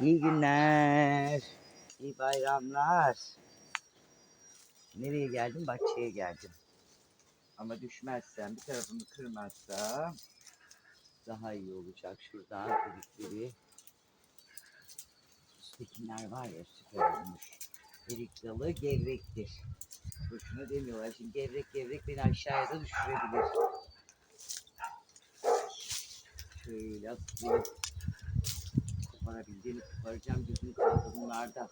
İyi günler. İyi bayramlar. Nereye geldim? Bahçeye geldim. Ama düşmezsem, bir tarafımı kırmazsam daha iyi olacak. Şuradan erikleri. Üsttekiler var ya süper olmuş. Erik dalı gevrektir. Boşuna demiyorlar. Şimdi gevrek gevrek beni aşağıya da düşürebilir. Şöyle atayım. Koparabildiğini koparacağım. Gözüm kaldı bunlarda.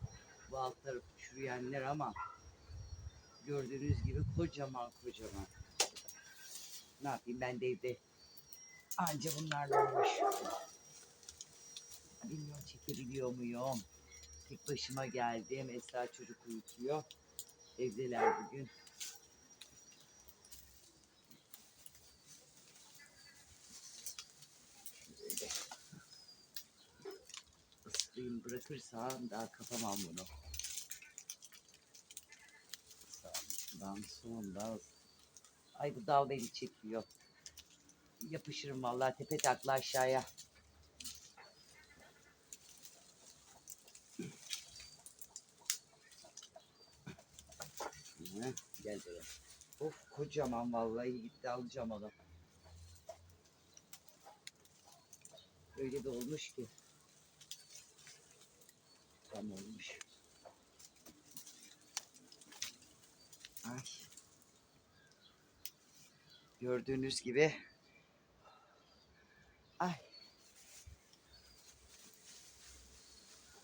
Bu alt tarafı çürüyenler ama gördüğünüz gibi kocaman kocaman. Ne yapayım ben de evde anca bunlarla uğraşıyorum. Bilmiyorum çekebiliyor muyum? Tek başıma geldim. Esra çocuk uyutuyor. Evdeler bugün. Şöyle ısıtayım bırakırsam daha kapamam bunu. Sağdan soldan. Ay bu dal beni çekiyor. Yapışırım vallahi tepe takla aşağıya. Gel buraya. Of kocaman vallahi gitti alacağım onu. Öyle de olmuş ki. Tam olmuş. Ay. Gördüğünüz gibi. Ay.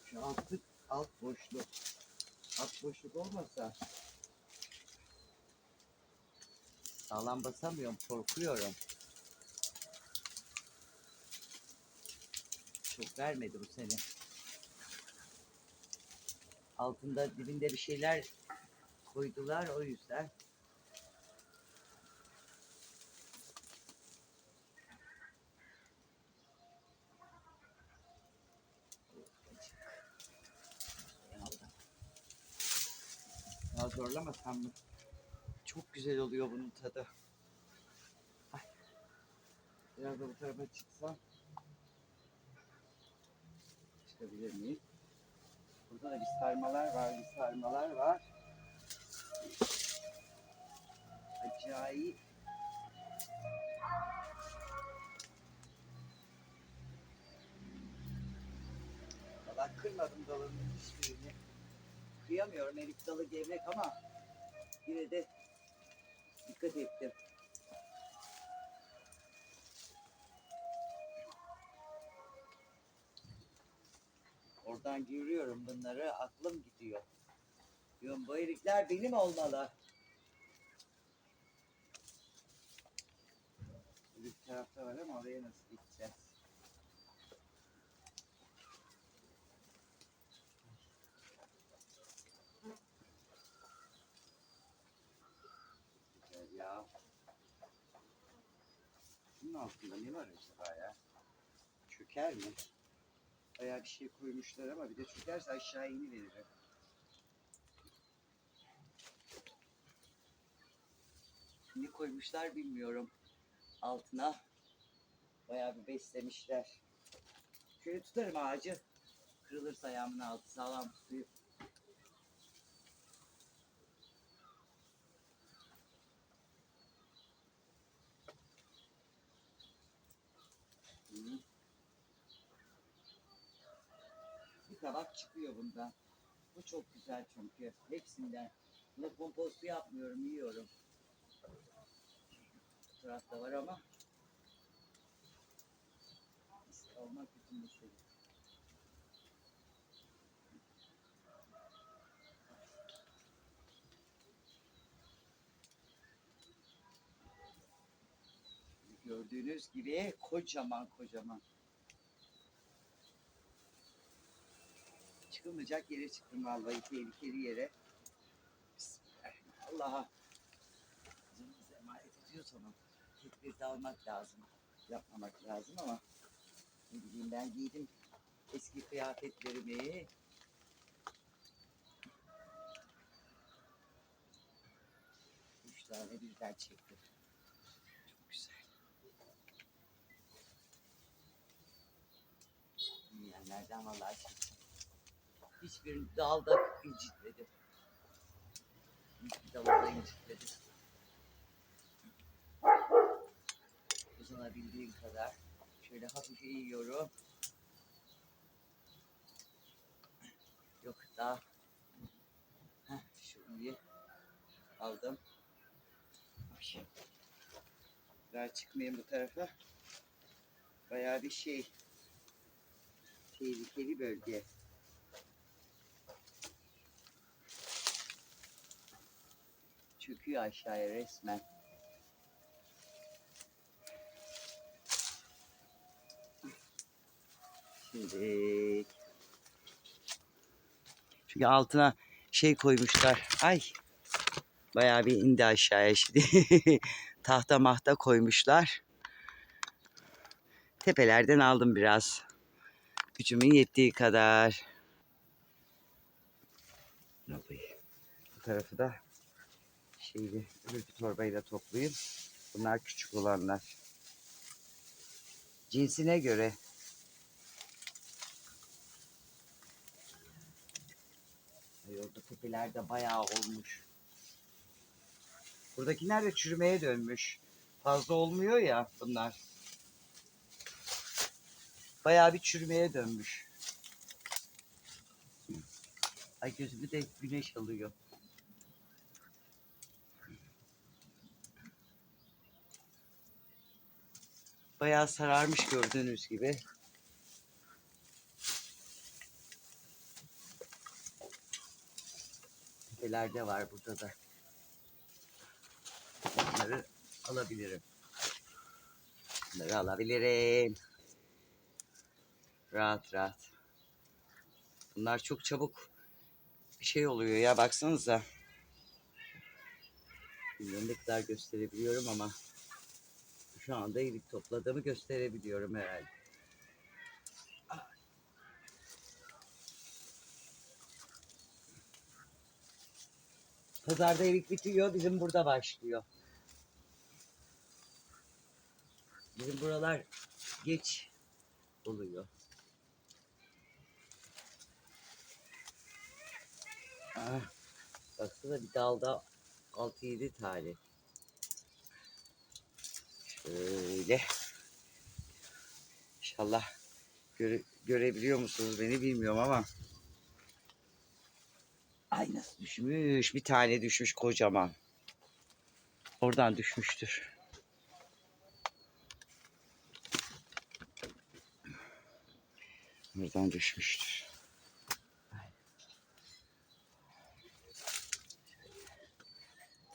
Şu altı, alt boşluk. Alt boşluk olmasa sağlam basamıyorum, korkuyorum. Çok vermedi bu sene. Altında dibinde bir şeyler koydular o yüzden. Ya zorlamasam mı? Çok güzel oluyor bunun tadı. Biraz da bu tarafa çıksam. Çıkabilir miyim? Burada da bir sarmalar var, bir sarmalar var. Acayip. Valla kırmadım dalının hiçbirini. Kıyamıyorum erik dalı gevrek ama yine de dikkat ettim. Oradan görüyorum bunları aklım gidiyor. Diyorum bu erikler benim olmalı. Bir tarafta var ama oraya nasıl gideceğiz? Ya. Bunun altında ne var acaba ya? Çöker mi? Bayağı bir şey koymuşlar ama bir de çökerse aşağı iniveririm. Ne koymuşlar bilmiyorum. Altına bayağı bir beslemişler. Şöyle tutarım ağacı. Kırılırsa ayağımın altı sağlam tutayım. Hı. Bir tabak çıkıyor bundan. Bu çok güzel çünkü. Hepsinden. Buna kompostu yapmıyorum, yiyorum. Bu tarafta var ama olmak bütün mesele. Gördüğünüz gibi kocaman kocaman. Çıkılmayacak yere çıktım vallahi tehlikeli yere. Allah'a canımızı emanet ediyorsa onu tedbir almak lazım. Yapmamak lazım ama ne bileyim ben giydim eski kıyafetlerimi. Üç tane birden çektim. Çok güzel. Nereden vallahi çıksın. Hiçbir dalda incitmedi. Hiçbir dalda incitmedi. Uzanabildiğim kadar. Şöyle hafif eğiyorum. Yok daha. Heh, şu iyi. Aldım. Daha çıkmayayım bu tarafa. Bayağı bir şey. Tehlikeli bölge. Çöküyor aşağıya resmen. Şimdi çünkü altına şey koymuşlar. Ay. Bayağı bir indi aşağıya şimdi. Tahta mahta koymuşlar. Tepelerden aldım biraz. Gücümün yettiği kadar. Bu tarafı da şeyli öbür bir torbayla toplayayım. Bunlar küçük olanlar. Cinsine göre. Ay orada tepelerde bayağı olmuş. Buradakiler de çürümeye dönmüş. Fazla olmuyor ya bunlar. Bayağı bir çürümeye dönmüş. Ay gözümü de güneş alıyor. Bayağı sararmış gördüğünüz gibi. Tepelerde var burada da. Bunları alabilirim. Bunları alabilirim. Rahat rahat. Bunlar çok çabuk bir şey oluyor ya baksanıza. Bilmiyorum ne kadar gösterebiliyorum ama şu anda iyilik topladığımı gösterebiliyorum herhalde. Pazarda erik bitiyor, bizim burada başlıyor. Bizim buralar geç oluyor. Ah, baksana bir dalda 6-7 tane. Şöyle. İnşallah göre, görebiliyor musunuz beni bilmiyorum ama. Ay nasıl düşmüş. Bir tane düşmüş kocaman. Oradan düşmüştür. Oradan düşmüştür.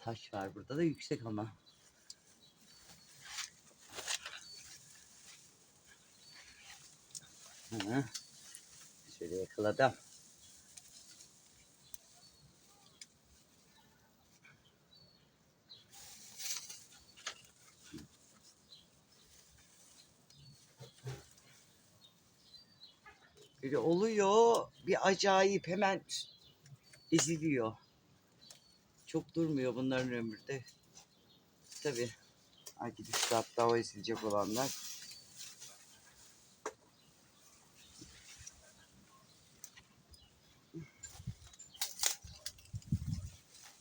Taş var burada da yüksek ama. Hı. Şöyle yakaladım. Böyle oluyor bir acayip hemen eziliyor. Çok durmuyor bunların ömürde. Tabii. Belki düştü hatta o ezilecek olanlar.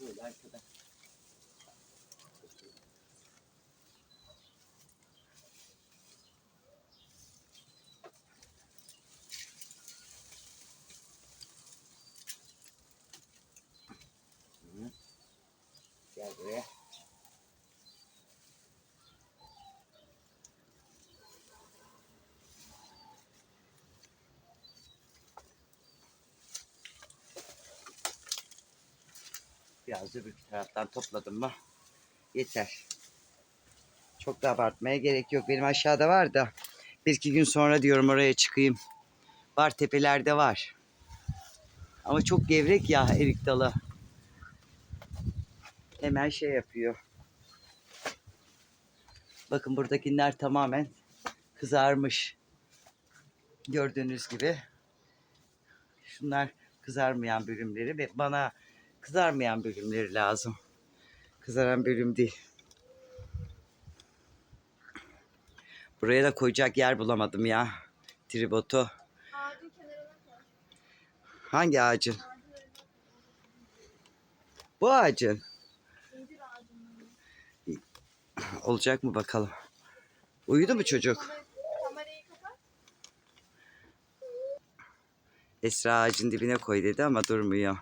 Böyle arkada. Hı. Gel buraya. Biraz öbür taraftan topladım mı yeter. Çok da abartmaya gerek yok. Benim aşağıda var da bir iki gün sonra diyorum oraya çıkayım. Var tepelerde var. Ama çok gevrek ya erik dalı. Hemen şey yapıyor. Bakın buradakiler tamamen kızarmış. Gördüğünüz gibi. Şunlar kızarmayan bölümleri ve bana kızarmayan bölümleri lazım. Kızaran bölüm değil. Buraya da koyacak yer bulamadım ya. Tribotu. Ağacın Hangi ağacın? Bu ağacın. Olacak mı bakalım. Uyudu mu çocuk? Esra ağacın dibine koy dedi ama durmuyor.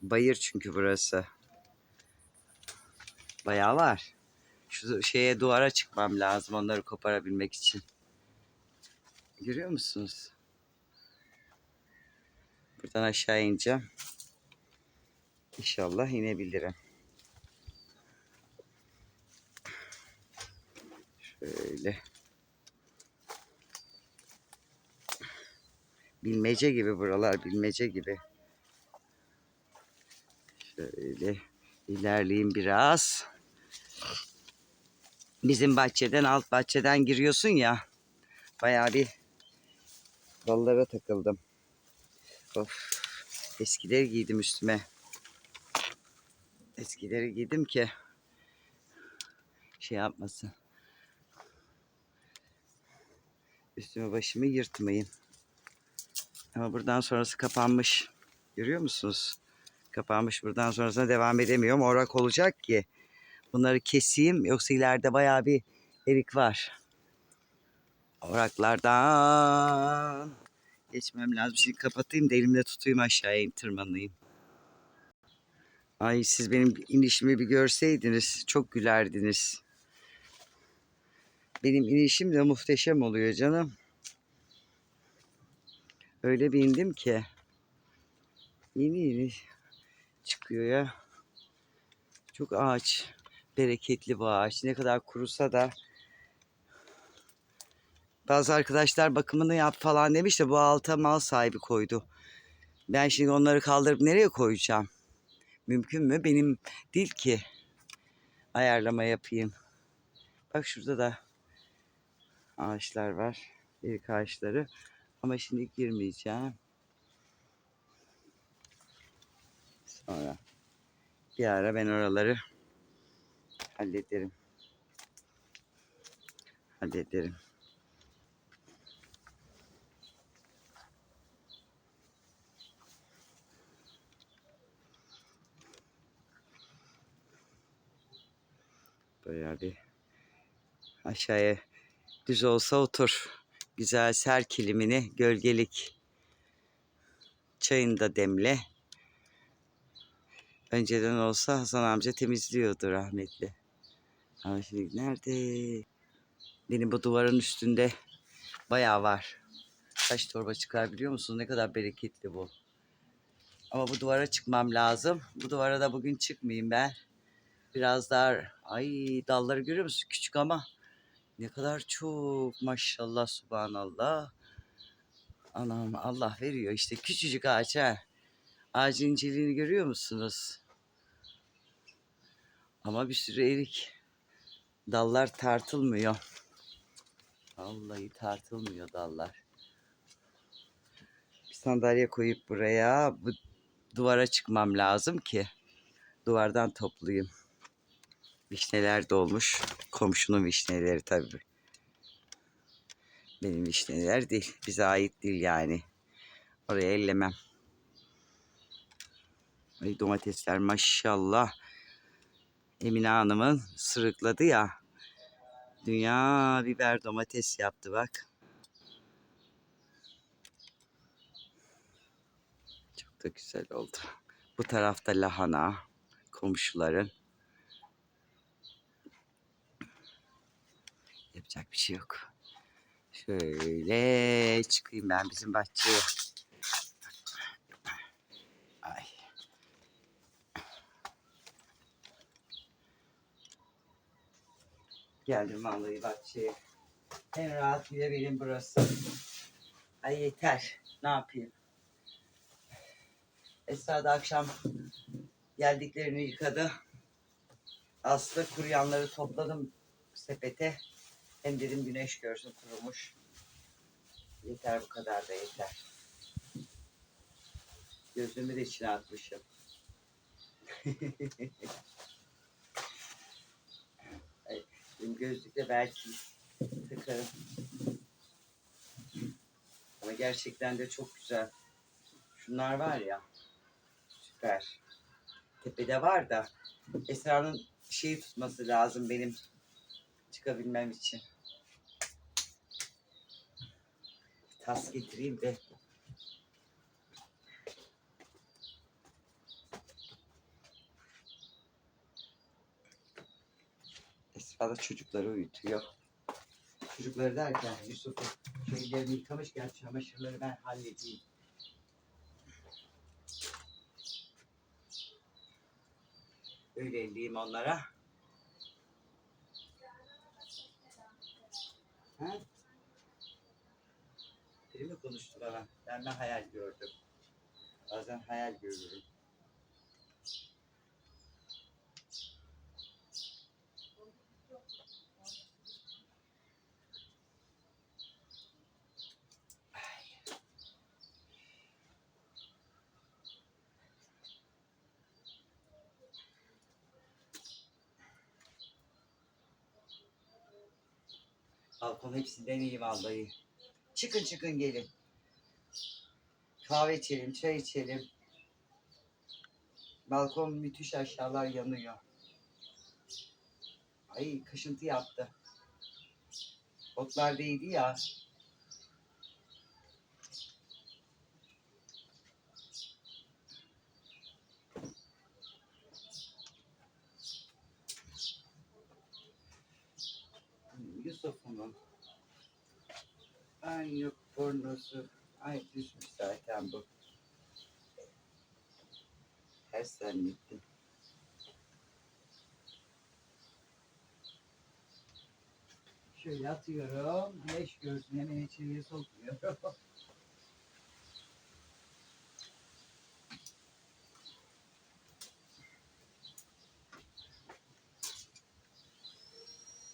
Bayır çünkü burası. Bayağı var. Şu şeye duvara çıkmam lazım onları koparabilmek için. Görüyor musunuz? Buradan aşağı ineceğim. İnşallah inebilirim. Şöyle. Bilmece gibi buralar bilmece gibi. Şöyle ilerleyeyim biraz. Bizim bahçeden alt bahçeden giriyorsun ya. Bayağı bir dallara takıldım. Of. Eskileri giydim üstüme. Eskileri giydim ki şey yapmasın. Üstümü başımı yırtmayayım. Ama buradan sonrası kapanmış. Görüyor musunuz? Kapanmış. Buradan sonrasına devam edemiyorum. Orak olacak ki. Bunları keseyim. Yoksa ileride bayağı bir erik var. Oraklardan geçmem lazım. Şimdi kapatayım da elimle tutayım aşağıya in- tırmanayım. Ay siz benim inişimi bir görseydiniz çok gülerdiniz. Benim inişim de muhteşem oluyor canım. Öyle bir indim ki. Yeni yeni çıkıyor ya. Çok ağaç. Bereketli bu ağaç. Ne kadar kurusa da bazı arkadaşlar bakımını yap falan demiş de bu alta mal sahibi koydu. Ben şimdi onları kaldırıp nereye koyacağım? Mümkün mü? Benim değil ki. Ayarlama yapayım. Bak şurada da ağaçlar var. Erik ağaçları. Ama şimdi girmeyeceğim. Sonra bir ara ben oraları hallederim. Hallederim. Bayağı bir aşağıya düz olsa otur. Güzel ser kilimini gölgelik. Çayını da demle. Önceden olsa Hasan amca temizliyordu rahmetli. Ama şimdi nerede? Benim bu duvarın üstünde bayağı var. Kaç torba çıkar biliyor musun? Ne kadar bereketli bu. Ama bu duvara çıkmam lazım. Bu duvara da bugün çıkmayayım ben. Biraz daha ay dalları görüyor musun? Küçük ama ne kadar çok maşallah subhanallah. Anam Allah veriyor işte küçücük ağaç ha. Ağacın inceliğini görüyor musunuz? Ama bir sürü erik. Dallar tartılmıyor. Vallahi tartılmıyor dallar. Bir sandalye koyup buraya bu duvara çıkmam lazım ki duvardan toplayayım. Vişneler dolmuş. Komşunun vişneleri tabii. Benim vişneler değil. Bize ait değil yani. Oraya ellemem. Ay domatesler maşallah. Emine Hanım'ın sırıkladı ya. Dünya biber domates yaptı bak. Çok da güzel oldu. Bu tarafta lahana komşuların. Yapacak bir şey yok. Şöyle çıkayım ben bizim bahçeye. Geldim vallahi bahçeye. En rahat bile benim burası. Ay yeter. Ne yapayım? Esra da akşam geldiklerini yıkadı. Aslı kuruyanları topladım sepete. Hem dedim güneş görsün kurumuş. Yeter bu kadar da yeter. Gözlüğümü de içine atmışım. Benim gözlükle belki takarım. Ama gerçekten de çok güzel. Şunlar var ya. Süper. Tepede var da Esra'nın şeyi tutması lazım benim çıkabilmem için. Tas getireyim de. Esra da çocukları uyutuyor. Çocukları derken Yusuf'u şeylerini yıkamışken çamaşırları ben halledeyim. Öyle elleyeyim onlara. Ha? Biri mi konuştu bana? Ben de hayal gördüm. Bazen hayal görürüm. Balkon hepsinden iyi vallahi. Çıkın çıkın gelin. Kahve içelim, çay içelim. Balkon müthiş aşağılar yanıyor. Ay kaşıntı yaptı. Otlar değdi ya. Banyo pornosu ay düşmüş zaten bu. Her zannettim. Şöyle atıyorum. Güneş görsün hemen içeriye sokmuyorum.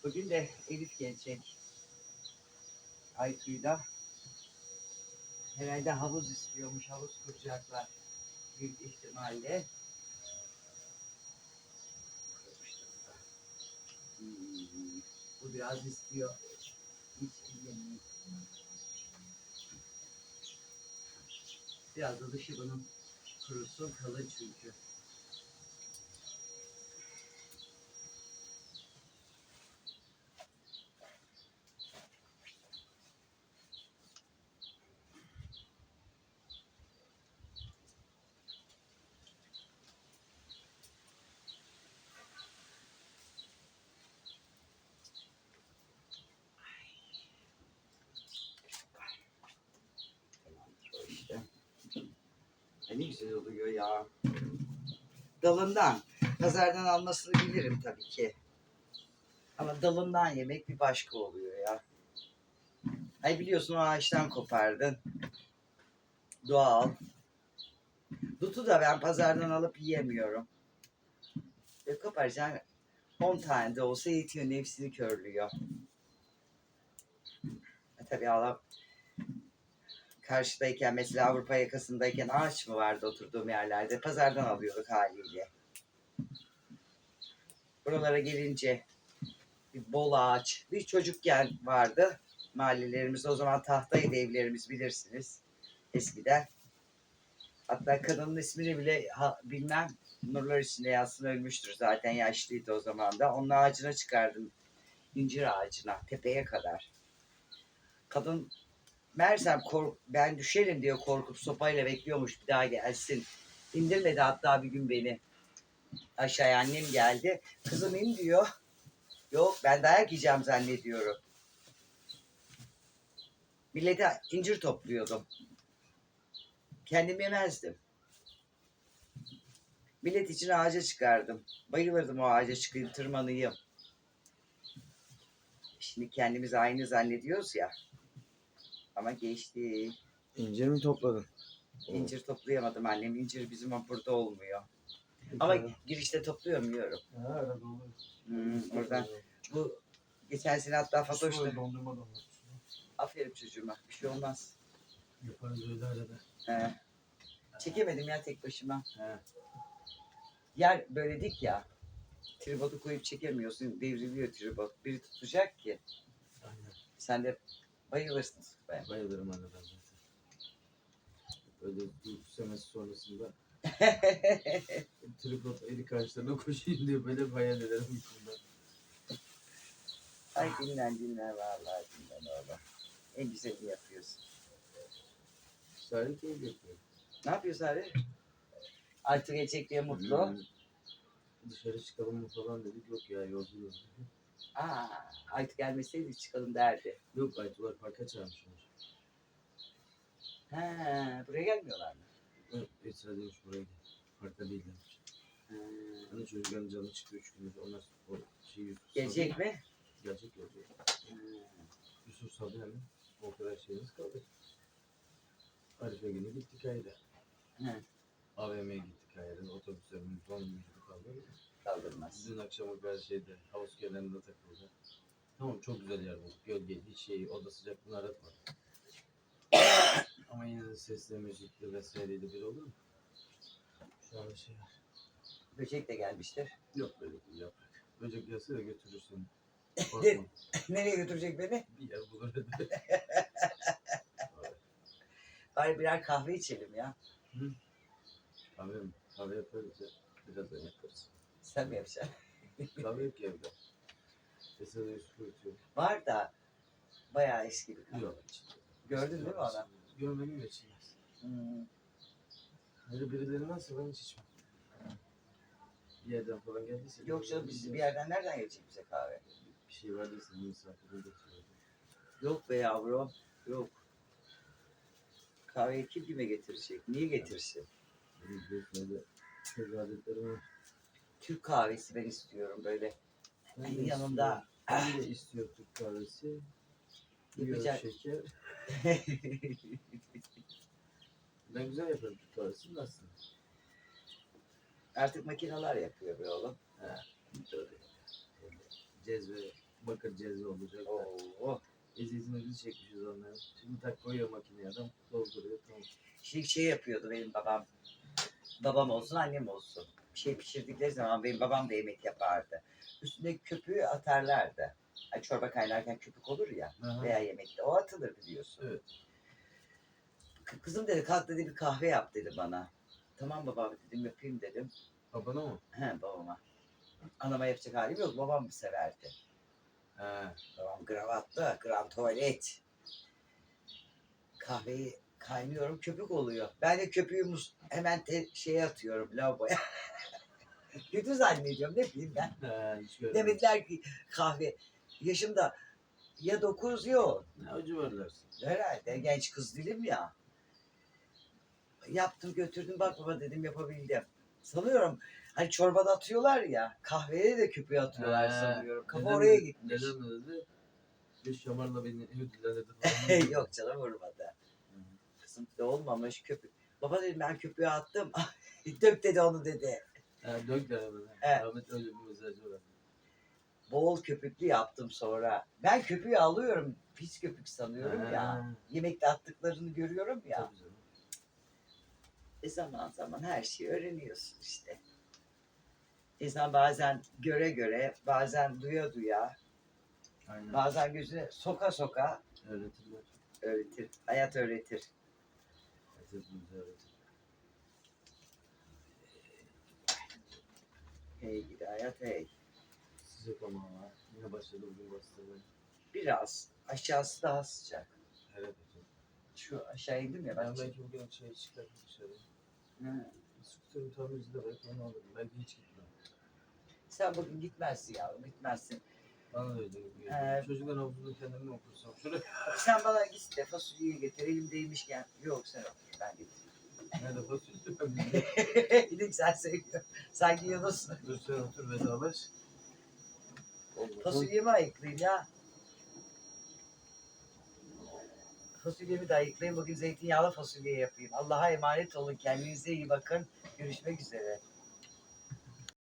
Bugün de Elif gelecek. Aytu'yla. Herhalde havuz istiyormuş. Havuz kuracaklar. Büyük ihtimalle. Hmm, Bu biraz istiyor. Hiç bilmiyorum. Biraz da dışı bunun kurusun kalın çünkü. O işte. Ay Ne güzel oluyor ya. Dalından. Pazardan almasını bilirim tabii ki. Ama dalından yemek bir başka oluyor ya. Ay biliyorsun o ağaçtan kopardın. Doğal. Dutu da ben pazardan alıp yiyemiyorum. Ve koparacaksın 10 tane de olsa yetiyor nefsini körlüyor. Tabii Allah karşıdayken mesela Avrupa yakasındayken ağaç mı vardı oturduğum yerlerde pazardan alıyorduk haliyle. Buralara gelince bir bol ağaç bir çocukken vardı mahallelerimizde o zaman tahtaydı evlerimiz bilirsiniz eskiden. Hatta kadının ismini bile ha- bilmem nurlar içinde yatsın ölmüştür zaten yaşlıydı o zaman da. Onun ağacına çıkardım incir ağacına tepeye kadar. Kadın Mersem kork ben düşerim diye korkup sopayla bekliyormuş bir daha gelsin. İndirmedi hatta bir gün beni. Aşağıya annem geldi. Kızım in diyor. Yok ben dayak yiyeceğim zannediyorum. Millete incir topluyordum. Kendim yemezdim. Millet için ağaca çıkardım. Bayılırdım o ağaca çıkayım tırmanayım. Şimdi kendimiz aynı zannediyoruz ya. Ama geçti. İncir mi topladın? İncir toplayamadım annem. İncir bizim burada olmuyor. Ama girişte topluyorum yiyorum. Ha, arada oluyor. Hmm, oradan bu geçen sene hatta Fatoş'la dondurma dondurma. aferin çocuğuma bir şey olmaz. Yaparız öyle arada. He. Çekemedim ya tek başıma. He. Yer böyle dik ya. Tripodu koyup çekemiyorsun. Devriliyor tripod. Biri tutacak ki. Aynen. Sen de bayılırsın. Ben. Bayılırım anne ben zaten. Öyle uyku semesi sonrasında tripod eli karşılarına koşayım diye böyle bir hayal ederim uykumda. Ay dinlen dinlen vallahi dinlen oğlum. En güzelini yapıyorsun. Sarı keyif yapıyor. Ne yapıyorsun abi? Artı gelecek diye mutlu. Dışarı çıkalım mı falan dedik. Yok ya yolculuğuz. Aa, Aytu gelmeseydi çıkalım derdi. Yok Aytular parka çağırmışlar. Ha, buraya gelmiyorlar mı? Evet, Esra demiş buraya gel. Parka değiller. Ha. Hani çocukların canı çıkıyor üç gündür. Onlar o şey Yusuf Gelecek Sabri- mi? Gelecek gelecek. Ha. Yusuf Sabri hemen o kadar şeyimiz kaldı. Arife günü gittik Ayda. Ha. AVM'ye gittik Ayda. Otobüslerimiz son müjde kaldı. Kaldırmaz. Dün akşam bir şeyde havuz kenarında takıldı. Tamam çok güzel yer bulduk. Gölge, hiç şey, oda sıcaklığını aratmadı. Ama yine de sesle, müzikle vesaireyle bir olur mu? Şu anda şey var. Böcek de gelmiştir. Yok böyle bir yaprak. Böcek gelse de götürür seni. Korkma. Nereye götürecek beni? bir yer bulur hadi. Bari birer kahve içelim ya. Kahve mi? Kahve yaparız ya. Birazdan yaparız. Sen mi yapacaksın? Kahve yok ki evde. Yusuf ötüyor. Var da bayağı eski bir kahve. Yok. Gördün değil mi onu? Görmedim de içilmez. Hmm. Öyle birileri nasıl ben hiç içmem. Bir yerden falan geldiyse. Yok canım biz bir yerden nereden gelecek bize kahve? Bir şey vardıysa misafirde getiriyordu. Yok be yavrum. Yok. Kahveyi kim kime getirecek? Niye getirsin? Benim biliyorsun öyle kötü adetlerim var. Türk kahvesi ben istiyorum böyle. Ben de Yanında-. Ben de istiyor Türk kahvesi. Yapacak- şeker. Ben güzel yaparım Türk kahvesini de aslında. Artık makineler yapıyor be oğlum. Böyle Cezve, bakır cezve olacak. Oo. Eziyetini biz çekmişiz onların. Şimdi tak koyuyor makineye adam dolduruyor tamam. Şimdi şey yapıyordu benim babam. Babam olsun annem olsun. Bir şey pişirdikleri zaman benim babam da yemek yapardı. Üstüne köpüğü atarlardı. Ay, çorba kaynarken köpük olur ya Aha. veya yemekte o atılır biliyorsun. Evet. Kızım dedi kalk dedi bir kahve yap dedi bana. Tamam baba dedim yapayım dedim. Babana mı? He babama. Anama yapacak halim yok babam severdi. He. Babam gravatlı, grand tuvalet. Kahveyi kaynıyorum köpük oluyor. Ben de köpüğü mus- hemen te- şeye atıyorum lavaboya. Kötü zannediyorum ne bileyim ben. He, hiç görmedim. Demediler ki kahve yaşımda ya dokuz ya on. Ne acı varlarsın. Herhalde genç kız değilim ya. Yaptım götürdüm bak baba dedim yapabildim. Sanıyorum hani çorbada atıyorlar ya kahveye de köpüğü atıyorlar He, sanıyorum. Kafa neden- oraya gitmiş. Neden mi dedi? Bir şamarla beni falan. Yok canım vurmadı. Da olmamış köpük. Baba dedim ben köpüğü attım. Dök dedi onu dedi. He, dök de hemen. Evet. Ahmet öyle bir mesajı var. Bol köpüklü yaptım sonra. Ben köpüğü alıyorum. Pis köpük sanıyorum ya. Ha, Yemekte attıklarını görüyorum ya. Tabii canım. E zaman zaman her şeyi öğreniyorsun işte. İnsan bazen göre göre, bazen duya duya, Aynen. bazen gözüne soka soka Öğretirler. öğretir. Hayat öğretir. Hey gidi hayat hey. Sıcak ama ha. Yine başladı bugün bastırmaya. Biraz aşağısı daha sıcak. Evet hocam. Şu aşağı indim ya ben. Ben belki bugün şey çıkarım dışarı. Hı. Skuterin tamirci de belki onu alırım. Belki hiç gitmem. Sen bugün gitmezsin yavrum gitmezsin. Bana da öyle. Ee, Çocuklar havuzunda kendimi mi okursam? Şuraya. Sen bana git de fasulyeyi getir elimdeymişken. Yok sen otur ben getireyim. Nerede fasulye? Ben. Gidip sen söylüyorsun. Sanki Yunus. Dur sen otur vedalaş. Fasulyemi ayıklayayım ya. Fasulyemi de ayıklayayım. Bugün zeytinyağlı fasulye yapayım. Allah'a emanet olun. Kendinize iyi bakın. Görüşmek üzere.